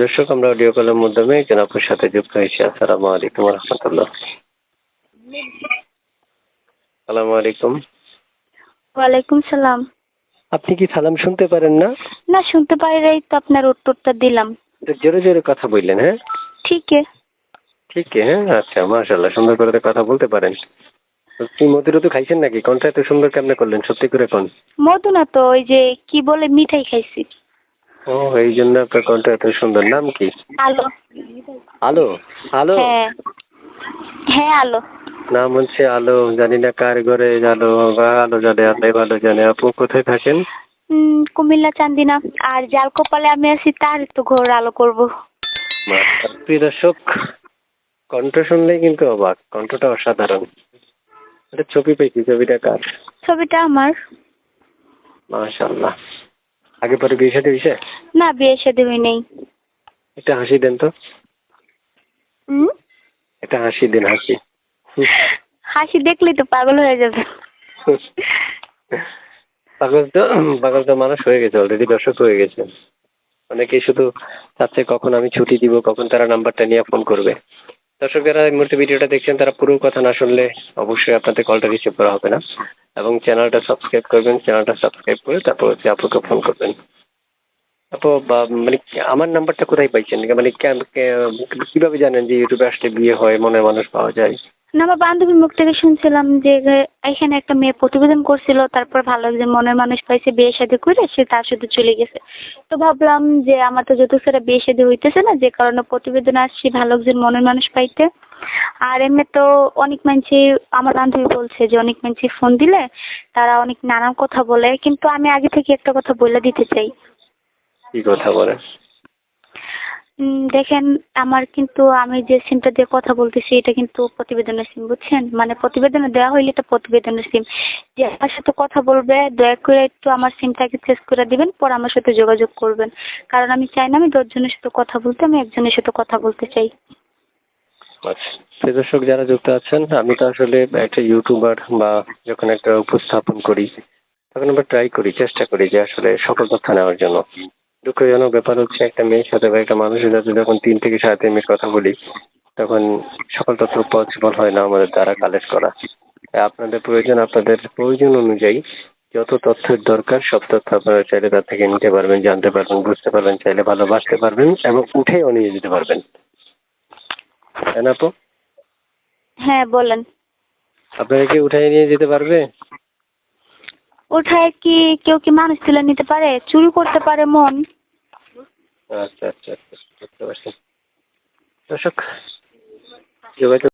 দর্শক আমরা অডিও কলের মাধ্যমে আপুর সাথে যুক্ত হয়েছি। আসসালামু আলাইকুম রহমতুল্লাহ। আসসালামু আলাইকুম। ওয়ালাইকুম সালাম। আপনি কি সালাম শুনতে পারেন না? না শুনতে পারি নাই তো আপনার উত্তরটা দিলাম। জোরে জোরে কথা বললেন হ্যাঁ? ঠিক ঠিক হ্যাঁ? আচ্ছা মাশাল্লাহ সুন্দর করে তো কথা বলতে পারেন। কি মধুর তো খাইছেন নাকি? কোনটা এত সুন্দর কেমনে করলেন? সত্যি করে কোন? মধু না তো ওই যে কি বলে মিঠাই খাইছি। ও এই জন্য আপনার কণ্ঠ এত সুন্দর। নাম কি? আলো। আলো? আলো? হ্যাঁ। হ্যাঁ আলো। নাম হচ্ছে আলো। জানি না কার ঘরে আলো বা আলো জানে আল্লাহ ভালো জানে। আপু কোথায় থাকেন? কুমিল্লা চান্দিনা। আর যার কপালে আমি আছি তার তো ঘোর আলো করব। প্রিয় দর্শক কণ্ঠ শুনলেই কিন্তু অবাক। কণ্ঠটা অসাধারণ। এটা ছবি পেয়েছি ছবিটা কার? ছবিটা আমার। মাশাল্লাহ আগে পরে বিয়ে সাথে হয়েছে? না বিয়ে সাথে হই নেই একটা হাসি দেন তো। হুম? একটা হাসি দিন হাসি। হাসি দেখলেই তো পাগল হয়ে যাবে। পাগল তো পাগল তো মানুষ হয়ে গেছে অলরেডি দর্শক হয়ে গেছে। অনেকেই শুধু চাচ্ছে কখন আমি ছুটি দিব কখন তারা নাম্বারটা নিয়ে ফোন করবে। দর্শক যারা এই মুহূর্তে ভিডিওটা দেখছেন, তারা পুরো কথা না শুনলে অবশ্যই আপনাদের কলটা রিসিভ করা হবে না। এবং চ্যানেলটা সাবস্ক্রাইব করবেন, চ্যানেলটা সাবস্ক্রাইব করে তারপর হচ্ছে আপুকে ফোন করবেন। বা- মানে আমার নাম্বারটা কোথায় পাইছেন? মানে কীভাবে জানেন যে ইউটিউবে আসলে বিয়ে হয় মনে মানুষ পাওয়া যায়? না আমার বান্ধবীর মুখ থেকে শুনছিলাম যে এখানে একটা মেয়ে প্রতিবেদন করছিল তারপর ভালো একজন মনের মানুষ পাইছে বিয়ে শাদী করে সে তার সাথে চলে গেছে। তো ভাবলাম যে আমার তো যত সেটা বিয়ে শাদী হইতেছে না যে কারণে প্রতিবেদন আসছি ভালো একজন মনের মানুষ পাইতে। আর এমনি তো অনেক মানুষই আমার বান্ধবী বলছে যে অনেক মানুষই ফোন দিলে তারা অনেক নানান কথা বলে কিন্তু আমি আগে থেকে একটা কথা বলে দিতে চাই। কি কথা উম, দেখেন, আমার কিন্তু আমি যে সিমটা দিয়ে কথা বলতেছি, এটা কিন্তু প্রতিবেদনের সিম বুঝছেন? মানে প্রতিবেদনে দেওয়া হইলে এটা প্রতিবেদনের সিম যে আমার সাথে কথা বলবে, দয়া করে একটু আমার সিমটাকে চেঞ্জ করে দিবেন, পর আমার সাথে যোগাযোগ করবেন। কারণ আমি চাই না আমি দশজনের সাথে কথা বলতে, আমি একজনের সাথে কথা বলতে চাই। আচ্ছা দর্শক যারা যুক্ত আছেন, আমি তো আসলে একটা ইউটিউবার বা যখন একটা উপস্থাপন করি, তখন আমরা ট্রাই করি, চেষ্টা করি যে আসলে সকল তথ্য নেওয়ার জন্য। দুঃখজনক ব্যাপার হচ্ছে একটা মেয়ের সাথে বা একটা মানুষের সাথে যখন তিন থেকে সাড়ে তিন মিনিট কথা বলি তখন সকল তথ্য পসিবল হয় না আমাদের দ্বারা কালেক্ট করা। আপনাদের প্রয়োজন আপনাদের প্রয়োজন অনুযায়ী যত তথ্যের দরকার সব তথ্য আপনারা চাইলে তার থেকে নিতে পারবেন জানতে পারবেন বুঝতে পারবেন চাইলে ভালোবাসতে পারবেন এবং উঠেও নিয়ে যেতে পারবেন। তাই না আপু? হ্যাঁ বলেন। আপনারা কি উঠাই নিয়ে যেতে পারবে? ওঠায় কি কেউ কি মানুষ তুলে নিতে পারে? চুরি করতে পারে মন। আচ্ছা আচ্ছা আচ্ছা বুঝতে পারছি। দর্শক যোগাযোগ